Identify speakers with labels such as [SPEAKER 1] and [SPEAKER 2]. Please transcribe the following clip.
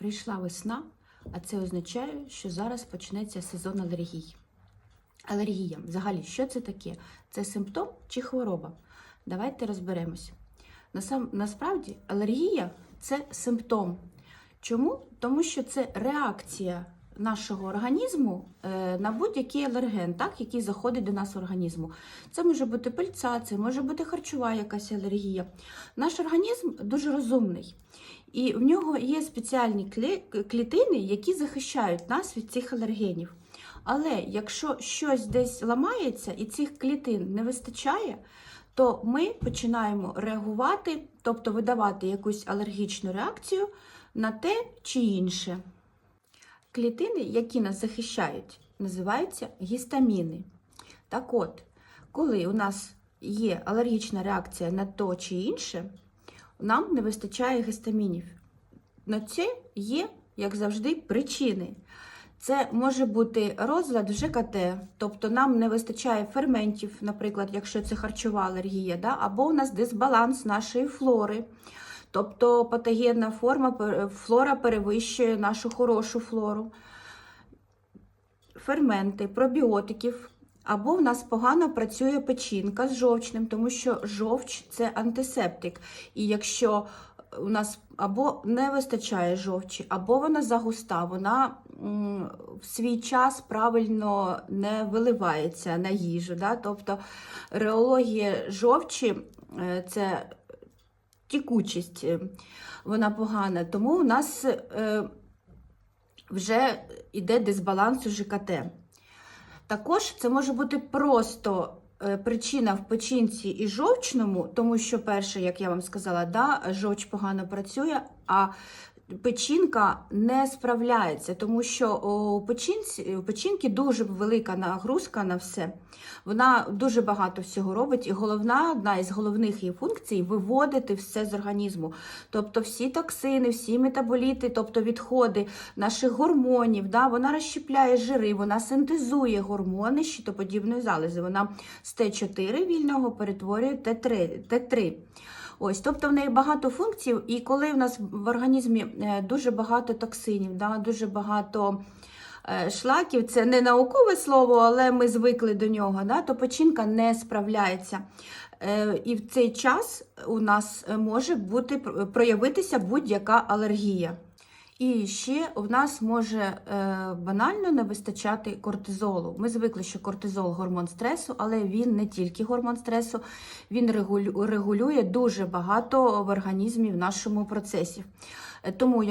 [SPEAKER 1] Прийшла весна, а це означає, що зараз почнеться сезон алергій. Алергія, взагалі, що це таке? Це симптом чи хвороба? Давайте розберемось. Насправді, алергія це симптом. Чому? Тому що це реакція нашого організму е, на будь-який алерген, так, який заходить до нас в організму. Це може бути пильця, це може бути харчова якась алергія. Наш організм дуже розумний. І в нього є спеціальні клітини, які захищають нас від цих алергенів. Але якщо щось десь ламається і цих клітин не вистачає, то ми починаємо реагувати, тобто видавати якусь алергічну реакцію на те чи інше. Клітини, які нас захищають, називаються гістаміни. Так от, коли у нас є алергічна реакція на то чи інше, нам не вистачає гістамінів. На це є, як завжди, причини. Це може бути розлад в ЖКТ, тобто нам не вистачає ферментів, наприклад, якщо це харчова алергія, да? або у нас дисбаланс нашої флори. Тобто патогенна форма флора перевищує нашу хорошу флору. Ферменти, пробіотиків. Або в нас погано працює печінка з жовчним, тому що жовч це антисептик. І якщо у нас або не вистачає жовчі, або вона загуста, вона в свій час правильно не виливається на їжу. Да? Тобто реологія жовчі е, це тікучість, е, вона погана. Тому у нас е, вже йде дисбаланс у ЖКТ. Також це може бути просто е, причина в печінці і жовчному, тому що, перше, як я вам сказала, да, жовч погано працює, а печінка не справляється, тому що у печінці, у печінки дуже велика нагрузка на все. Вона дуже багато всього робить, і головна, одна із головних її функцій виводити все з організму. Тобто всі токсини, всі метаболіти, тобто відходи наших гормонів, да, вона розщепляє жири, вона синтезує гормони щитоподібної залози. Вона з Т4 вільного перетворює Т3. Т3. Ось, тобто в неї багато функцій, і коли в нас в організмі е, дуже багато токсинів, да, дуже багато е, шлаків, це не наукове слово, але ми звикли до нього, да, то печінка не справляється. Е, І в цей час у нас може бути проявитися будь-яка алергія. І ще в нас може е, банально не вистачати кортизолу. Ми звикли, що кортизол гормон стресу, але він не тільки гормон стресу, він регулює дуже багато в організмі в нашому процесі. Е, Тому,